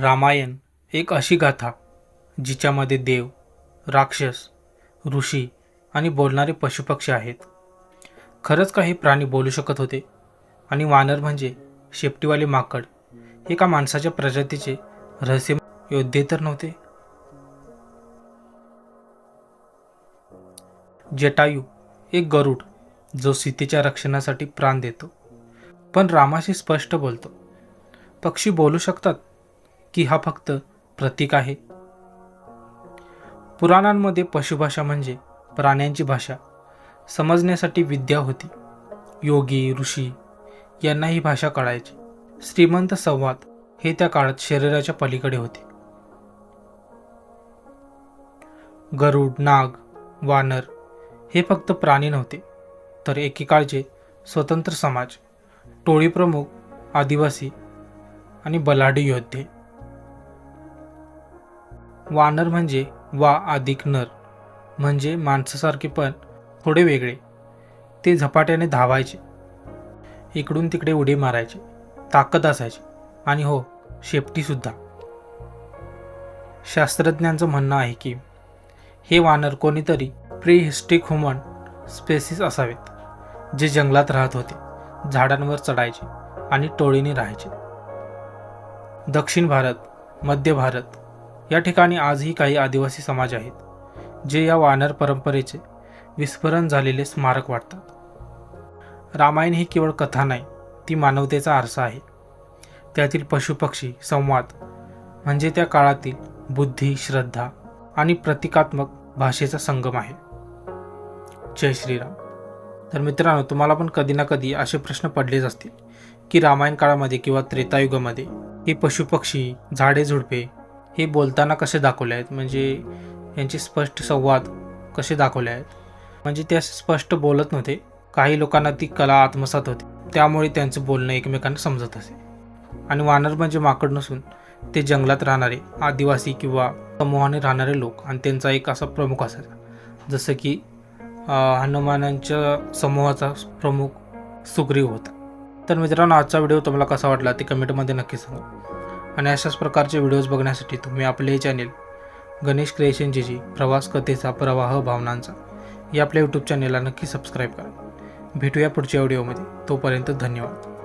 रामायण एक अशी गाथा जिच्यामध्ये देव राक्षस ऋषी आणि बोलणारे पशुपक्षी आहेत. खरंच काही प्राणी बोलू शकत होते? आणि वानर म्हणजे शेपटीवाले माकड एका माणसाच्या प्रजातीचे रहस्य योद्धे तर नव्हते? जटायू एक गरुड जो सीतेच्या रक्षणासाठी प्राण देतो. पण रामाशी स्पष्ट बोलतो. पक्षी बोलू शकतात? की हा फक्त प्रतीक आहे. पुराणांमध्ये पशुभाषा म्हणजे प्राण्यांची भाषा. समजण्यासाठी विद्या होती. योगी ऋषी यांना ही भाषा कळायची. श्रीमंत संवाद हे त्या काळात शरीराच्या पलीकडे होते. गरुड नाग वानर हे फक्त प्राणी नव्हते तर एकेकाळचे स्वतंत्र समाज टोळी प्रमुख आदिवासी आणि बलाढ्य योद्धे वानर म्हणजे वा अधिक नर म्हणजे माणसासारखे पण थोडे वेगळे. ते झपाट्याने धावायचे. इकडून तिकडे उडी मारायचे ताकद असायची आणि हो शेपटीसुद्धा शास्त्रज्ञांचं म्हणणं आहे की हे वानर कोणीतरी प्रिहिस्टिक ह्युमन स्पेसिस असावेत जे जंगलात राहत होते झाडांवर चढायचे आणि टोळीने राहायचे. दक्षिण भारत मध्य भारत या ठिकाणी आजही काही आदिवासी समाज आहेत जे या वानर परंपरेचे विस्मरण झालेले स्मारक वाटतात. रामायण ही केवळ कथा नाही ती मानवतेचा आरसा आहे. त्यातील पशुपक्षी संवाद म्हणजे त्या काळातील बुद्धी श्रद्धा आणि प्रतिकात्मक भाषेचा संगम आहे. जय श्रीराम. तर मित्रांनो तुम्हाला पण कधी ना कधी असे प्रश्न पडलेच असतील की रामायण काळामध्ये किंवा त्रेतायुगामध्ये हे पशुपक्षी झाडे झुडपे हे बोलताना कसे दाखवले आहेत? म्हणजे यांचे स्पष्ट संवाद कसे दाखवले आहेत? म्हणजे ते असे स्पष्ट बोलत नव्हते. काही लोकांना ती कला आत्मसात होती. त्यामुळे त्यांचं बोलणं एकमेकांना समजत असे. आणि वानर म्हणजे माकड नसून ते जंगलात राहणारे आदिवासी किंवा समूहाने राहणारे लोक आणि त्यांचा एक असा प्रमुख असायचा. जसं की हनुमानांच्या समूहाचा प्रमुख सुग्रीव होता. तर मित्रांनो आजचा व्हिडिओ तुम्हाला कसा वाटला ते कमेंटमध्ये नक्की सांगा. आणि अशाच प्रकारचे व्हिडिओज बघण्यासाठी तुम्ही आपले हे चॅनेल गणेश क्रिएशन प्रवास कथेचा प्रवाह भावनांचा या आपल्या यूट्यूब चॅनेलला नक्की सबस्क्राईब करा. भेटूया पुढच्या व्हिडिओमध्ये तोपर्यंत धन्यवाद.